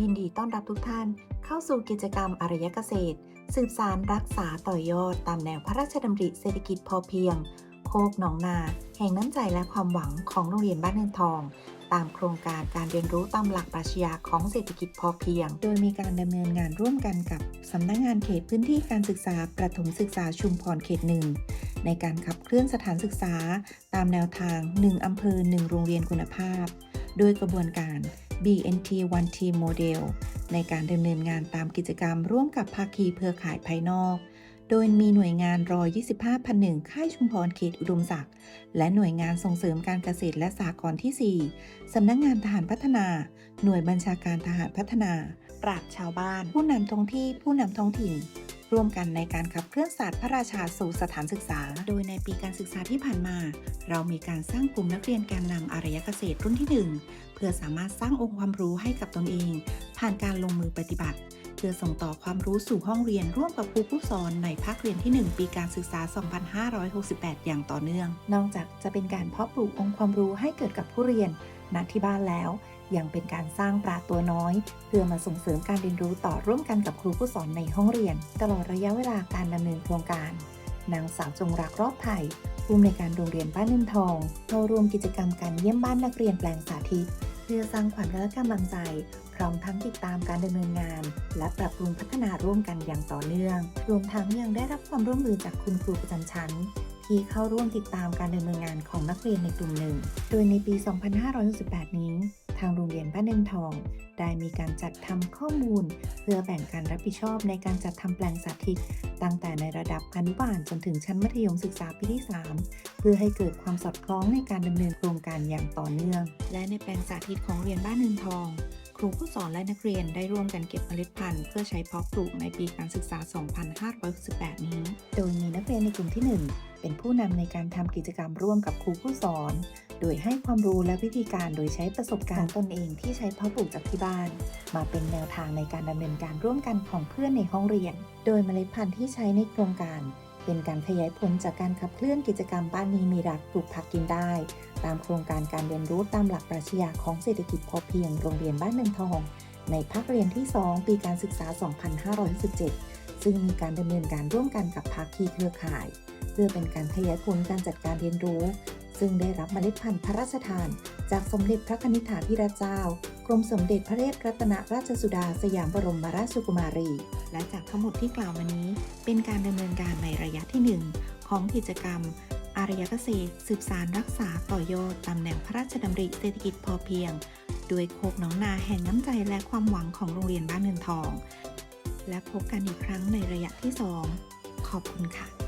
ยินดีต้อนรับทุกท่าน เข้าสู่กิจกรรมอารยเกษตร สืบสารรักษาต่อยอด ตามแนวพระราชดำริเศรษฐกิจพอเพียง โคกหนองนา แห่งน้ำใจและความหวังของโรงเรียนบ้านเนินทอง ตามโครงการการเรียนรู้ตามหลักปรัชญาของเศรษฐกิจพอเพียง โดยมีการดำเนินงานร่วมกันกับสำนักงานเขตพื้นที่การศึกษาประถมศึกษาชุมพรเขตหนึ่งในการขับเคลื่อนสถานศึกษา ตามแนวทาง 1อำเภอ 1 โรงเรียนคุณภาพ โดยกระบวนการ BNT 1 Team Model ในการดำเนินงานตามกิจกรรมร่วมกับภาคีเครือข่ายภายนอก โดยมีหน่วยงานรอ25พันหนึ่งค่ายชุมพรเขตอุดมศักดิ์และหน่วยงานส่งเสริมการเกษตรและสหกรณ์ที่ 4 สำนักงานทหารพัฒนา หน่วยบัญชาการทหารพัฒนา ปราชชาวบ้าน ผู้นำท้องที่ผู้นำท้องถิ่น ร่วมกันในการขับเคลื่อนศาสตร์พระราชาสู่สถานศึกษา โดยในปีการศึกษาที่ผ่านมา เรามีการสร้างกลุ่มนักเรียนแกนนำอารยเกษตรรุ่นที่ 1 เพื่อสามารถสร้างองค์ความรู้ให้กับตนเอง ผ่านการลงมือปฏิบัติเพื่อส่งต่อความรู้สู่ห้องเรียนร่วมกับครูผู้สอนในภาคเรียนที่ 1 ปีการศึกษา 2568 อย่างต่อเนื่อง นอกจากจะเป็นการเพาะปลูกองค์ความรู้ให้เกิดกับผู้เรียนณที่บ้านแล้ว ยังเป็นการสร้างปราตัวน้อย เพื่อมาส่งเสริมการเรียนรู้ต่อร่วมกันกับครูผู้สอนในห้องเรียน ตลอดระยะเวลาการดำเนินโครงการ นางสาวจงรักรอบไผ่ผู้อำนวยการโรงเรียนบ้านนินทองเข้าร่วมกิจกรรมการเยี่ยมบ้านนักเรียนแปลงสาธิต เพื่อสร้างขวัญและกำลังใจพร้อมทั้งติดตามการดำเนินงาน และปรับปรุงพัฒนาร่วมกันอย่างต่อเนื่อง รวมทั้งยังได้รับความร่วมมือจากคุณครูประจำชั้นที่เข้าร่วมติดตามการดำเนินงานของนักเรียนในกลุ่มหนึ่ง โดยในปี 2568 นี้ ทางโรงเรียนบ้านเนินทอง ได้มีการจัดทำข้อมูล เพื่อแบ่งการรับผิดชอบในการจัดทำแปลงสาธิต ตั้งแต่ในระดับอนุบาลจนถึงชั้นมัธยมศึกษาปีที่ 3 เพื่อให้เกิดความสอดคล้องในการดำเนินโครงการอย่างต่อเนื่อง และในแปลงสาธิตของเรียนบ้านเนินทองครูผู้สอนและนักเรียนได้ร่วมกันเก็บเมล็ดพันธุ์เพื่อใช้เพาะปลูกในปีการศึกษา 2568 นี้ โดยมีนักเรียนในกลุ่มที่ 1 เป็นผู้นำในการทำกิจกรรมร่วมกับครูผู้สอน โดยให้ความรู้และวิธีการโดยใช้ประสบการณ์ตนเองที่ใช้เพาะปลูกจากที่บ้าน มาเป็นแนวทางในการดำเนินการร่วมกันของเพื่อนในห้องเรียน โดยเมล็ดพันธุ์ที่ใช้ในโครงการ เป็นการขยายผลจากการขับเคลื่อนกิจกรรมบ้านนี้มีรักปลูกผักกินได้ ตามโครงการการเรียนรู้ตามหลักปรัชญาของเศรษฐกิจพอเพียงโรงเรียนบ้านเมืองทอง ในภาคเรียนที่ 2 ปีการศึกษา 2517 ซึ่งมีการดำเนินการร่วมกันกับภาคีเครือข่าย เพื่อเป็นการขยายผลการจัดการเรียนรู้ ซึ่งได้รับเมล็ดพันธุ์พระราชทาน จากสมเด็จพระนิธิถาธิราชเจ้า กรมสมเด็จพระเทพรัตนราชสุดาสยามบรมราชกุมารี และจากทั้งหมดที่กล่าวมานี้ เป็นการดำเนินการในระยะที่ 1 ของกิจกรรม อารยเกษตร สืบสารรักษาต่อยอดตามแนวพระราชดำริเศรษฐกิจพอเพียง โดยโคกหนองนาแห่งน้ำใจและความหวังของโรงเรียนบ้านเนินทอง และพบกันอีกครั้งในระยะที่ 2 ขอบคุณค่ะ